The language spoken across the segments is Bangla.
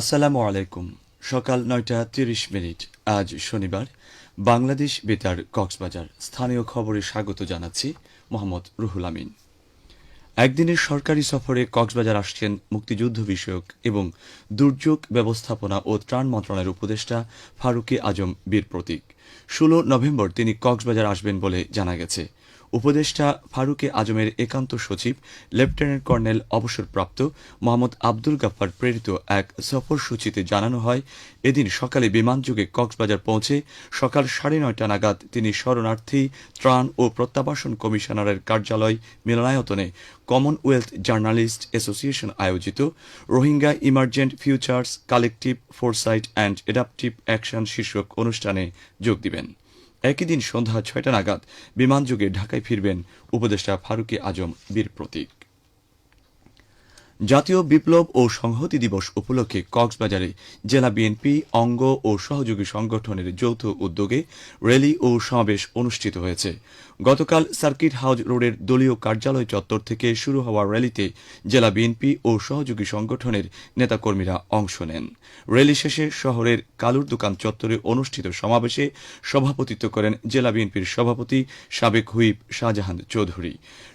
আসসালামু আলাইকুম। সকাল নয়টা তিরিশ মিনিট, আজ শনিবার। বাংলাদেশ বেতার কক্সবাজার। স্থানীয় খবরে স্বাগত জানাচ্ছি মোহাম্মদ রুহুল আমিন। একদিনের সরকারি সফরে কক্সবাজার আসছেন মুক্তিযুদ্ধ বিষয়ক এবং দুর্যোগ ব্যবস্থাপনা ও ত্রাণ মন্ত্রণালয়ের উপদেষ্টা ফারুকে আজম বীর প্রতীক। ষোলো নভেম্বর তিনি কক্সবাজার আসবেন বলে জানা গেছে। উপদেষ্টা ফারুকে আজমের একান্ত সচিব, লেফটেন্যান্ট কর্নেল অবসরপ্রাপ্ত মোহাম্মদ আব্দুল গাফফার প্রেরিত এক সফরসূচিতে জানানো হয়, এদিন সকালে বিমানযোগে কক্সবাজার পৌঁছে সকাল সাড়ে নয়টা নাগাদ তিনি শরণার্থী, ত্রাণ ও প্রত্যাবাসন কমিশনারের কার্যালয় মিলনায়তনে কমনওয়েলথ জার্নালিস্ট অ্যাসোসিয়েশন আয়োজিত, Rohingya emergent futures collective foresight and adaptive action শীর্ষক অনুষ্ঠানে যোগ দিবেন। একই দিন সন্ধ্যা ছয়টা নাগাদ বিমানযোগে ঢাকায় ফিরবেন উপদেষ্টা ফারুকি আজম বীর প্রতীক। জাতীয় বিপ্লব ও সংহতি দিবস উপলক্ষে কক্সবাজারে জেলা বিএনপি, অঙ্গ ও সহযোগী সংগঠনের যৌথ উদ্যোগে র্যালি ও সমাবেশ অনুষ্ঠিত হয়েছে। গতকাল সার্কিট হাউস রোডের দলীয় কার্যালয় চত্বর থেকে শুরু হওয়া র্যালিতে জেলা বিএনপি ও সহযোগী সংগঠনের নেতাকর্মীরা অংশ নেন। র্যালি শেষে শহরের কালুর দোকান চত্বরে অনুষ্ঠিত সমাবেশে সভাপতিত্ব করেন জেলা বিএনপির সভাপতি সাবেক হুইপ শাহজাহান চৌধুরী।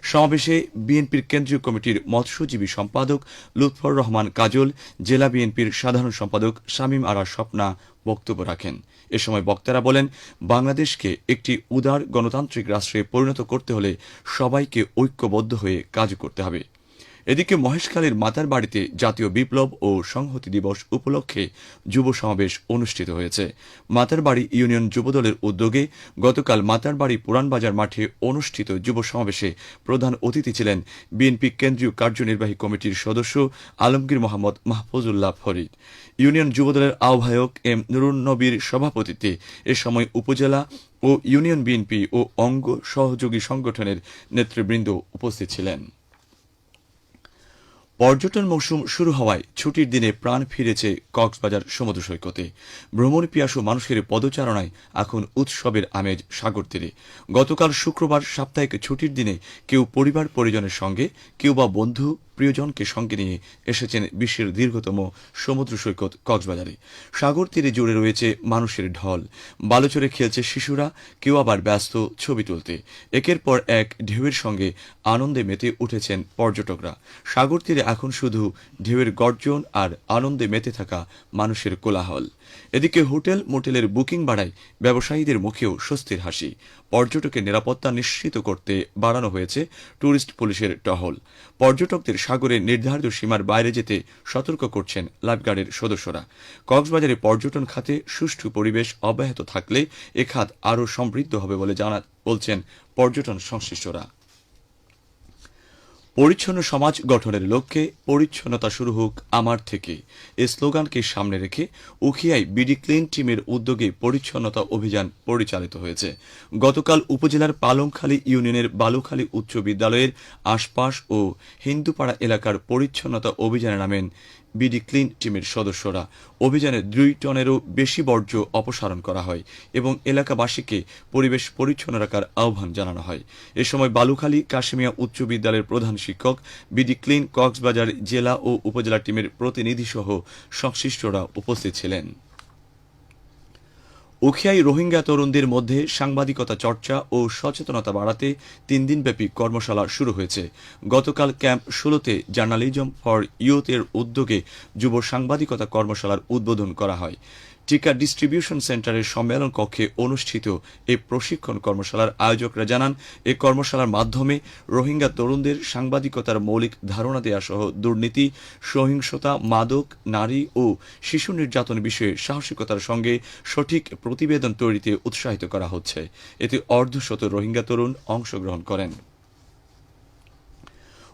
সমাবেশে বিএনপির কেন্দ্রীয় কমিটির মৎস্যজীবী সম্পাদক লুৎফর রহমান কাজল, জেলা বিএনপির সাধারণ সম্পাদক শামীম আরা স্বপ্না বক্তব্য রাখেন। এ সময় বক্তারা বলেন, বাংলাদেশকে একটি উদার গণতান্ত্রিক রাষ্ট্রে পরিণত করতে হলে সবাইকে ঐক্যবদ্ধ হয়ে কাজ করতে হবে। এদিকে মহেশখালীর মাতার বাড়িতে জাতীয় বিপ্লব ও সংহতি দিবস উপলক্ষে যুব সমাবেশ অনুষ্ঠিত হয়েছে। মাতারবাড়ি ইউনিয়ন যুবদলের উদ্যোগে গতকাল মাতারবাড়ি পুরানবাজার মাঠে অনুষ্ঠিত যুব সমাবেশে প্রধান অতিথি ছিলেন বিএনপি কেন্দ্রীয় কার্যনির্বাহী কমিটির সদস্য আলমগীর মোহাম্মদ মাহফুজুল্লাহ ফরিদ। ইউনিয়ন যুবদলের আহ্বায়ক এম নুরুন নবীর সভাপতিত্বে এ সময় উপজেলা ও ইউনিয়ন বিএনপি ও অঙ্গ সহযোগী সংগঠনের নেতৃবৃন্দ উপস্থিত ছিলেন। পর্যটন মৌসুম শুরু হওয়ায় ছুটির দিনে প্রাণ ফিরেছে কক্সবাজার সমুদ্র সৈকতে। ভ্রমণ পিয়াসু মানুষের পদচারণায় এখন উৎসবের আমেজ সাগর তীরে। গতকাল শুক্রবার সাপ্তাহিক ছুটির দিনে কেউ পরিবার পরিজনের সঙ্গে, কেউ বা বন্ধু প্রিয়জনকে সঙ্গে নিয়ে এসেছেন বিশ্বের দীর্ঘতম সমুদ্র সৈকত কক্সবাজারে। সাগর তীরে জুড়ে রয়েছে মানুষের ঢল। বালুচরে খেলছে শিশুরা, কেউ আবার ব্যস্ত ছবি তুলতে। একের পর এক ঢেউয়ের সঙ্গে আনন্দে মেতে উঠেছেন পর্যটকরা। সাগর তীরে এখন শুধু ঢেউয়ের গর্জন আর আনন্দে মেতে থাকা মানুষের কোলাহল। এদিকে হোটেল, মোটেলের বুকিং বাড়ায় ব্যবসায়ীদের মুখেও স্বস্তির হাসি। পর্যটকের নিরাপত্তা নিশ্চিত করতে বাড়ানো হয়েছে ট্যুরিস্ট পুলিশের টহল। পর্যটকদের সাগরে নির্ধারিত সীমার বাইরে যেতে সতর্ক করছেন লাইফগার্ডের সদস্যরা। কক্সবাজারে পর্যটন খাতে সুষ্ঠু পরিবেশ অব্যাহত থাকলে এ খাত আরও সমৃদ্ধ হবে বলে জানা, বলছেন পর্যটন সংশ্লিষ্টরা। পরিচ্ছন্ন সমাজ গঠনের লক্ষ্যে পরিচ্ছন্নতা শুরু হোক আমার থেকে এ স্লোগানকে সামনে রেখে উখিয়ায় বিডি ক্লিন টিমের উদ্যোগে পরিচ্ছন্নতা অভিযান পরিচালিত হয়েছে। গতকাল উপজেলার পালংখালী ইউনিয়নের বালুখালী উচ্চ বিদ্যালয়ের আশপাশ ও হিন্দুপাড়া এলাকার পরিচ্ছন্নতা অভিযানে নামেন বিডি ক্লিন টিমের সদস্যরা। অভিযানে দুই টনেরও বেশি বর্জ্য অপসারণ করা হয় এবং এলাকাবাসীকে পরিবেশ পরিচ্ছন্ন রাখার আহ্বান জানানো হয়। এ সময় বালুখালী কাশ্মীয়া উচ্চ বিদ্যালয়ের প্রধান শিক্ষক, বিডি ক্লিন, কক্সবাজার জেলা ও উপজেলা টিমের প্রতিনিধি সহ সংশ্লিষ্টরা উপস্থিত ছিলেন। উখিয়ায় রোহিঙ্গা তরুণদের মধ্যে সাংবাদিকতা চর্চা ও সচেতনতা বাড়াতে তিন দিনব্যাপী কর্মশালা শুরু হয়েছে। গতকাল ক্যাম্প ষোলোতে জার্নালিজম ফর ইউথ এর উদ্যোগে যুব সাংবাদিকতা কর্মশালার উদ্বোধন করা হয়। টিকা ডিস্ট্রিবিউশন সেন্টারের সম্মেলন কক্ষে অনুষ্ঠিত এ প্রশিক্ষণ কর্মশালার আয়োজকরা জানান, এ কর্মশালার মাধ্যমে রোহিঙ্গা তরুণদের সাংবাদিকতার মৌলিক ধারণা দেওয়া সহ দুর্নীতি, সহিংসতা, মাদক, নারী ও শিশু নির্যাতন বিষয়ে সাহসিকতার সঙ্গে সঠিক প্রতিবেদন তৈরিতে উৎসাহিত করা হচ্ছে। এতে অর্ধশত রোহিঙ্গা তরুণ অংশগ্রহণ করেন।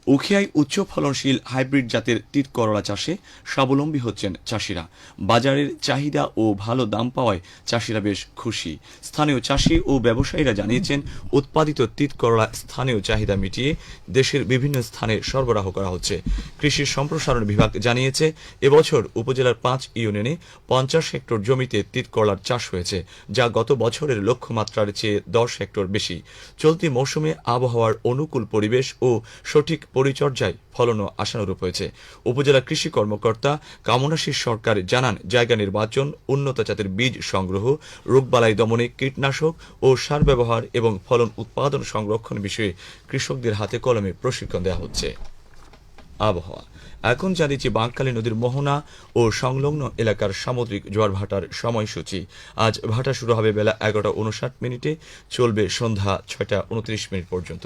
উখিয়ায় উচ্চ ফলনশীল হাইব্রিড জাতের তিত করলা চাষে স্বাবলম্বী হচ্ছেন চাষিরা। বাজারের চাহিদা ও ভালো দাম পাওয়ায় চাষিরা বেশ খুশি। স্থানীয় চাষি ও ব্যবসায়ীরা জানিয়েছেন, উৎপাদিত তিত করলা স্থানীয় চাহিদা মিটিয়ে দেশের বিভিন্ন স্থানে সরবরাহ করা হচ্ছে। কৃষি সম্প্রসারণ বিভাগ জানিয়েছে, এবছর উপজেলার পাঁচ ইউনিয়নে পঞ্চাশ হেক্টর জমিতে তিত করলার চাষ হয়েছে, যা গত বছরের লক্ষ্যমাত্রার চেয়ে দশ হেক্টর বেশি। চলতি মৌসুমে আবহাওয়ার অনুকূল পরিবেশ ও সঠিক পরিচর্যায় ফলনও আশানুরূপ হয়েছে। উপজেলা কৃষি কর্মকর্তা কামনাশীর সরকার জানান, জায়গা নির্বাচন, উন্নত জাতের বীজ সংগ্রহ রোগবালাই দমনে কীটনাশক ও সার ব্যবহার এবং ফলন উৎপাদন সংরক্ষণ বিষয়ে কৃষকদের হাতে কলমে প্রশিক্ষণ দেওয়া হচ্ছে। আবহাওয়া। এখন জানিয়েছি বাঁকখালী নদীর মোহনা ও সংলগ্ন এলাকার সামুদ্রিক জোয়ার ভাটার সময়সূচি। আজ ভাটা শুরু হবে বেলা এগারোটা উনষাট মিনিটে, চলবে সন্ধ্যা ছয়টা উনত্রিশ মিনিট পর্যন্ত।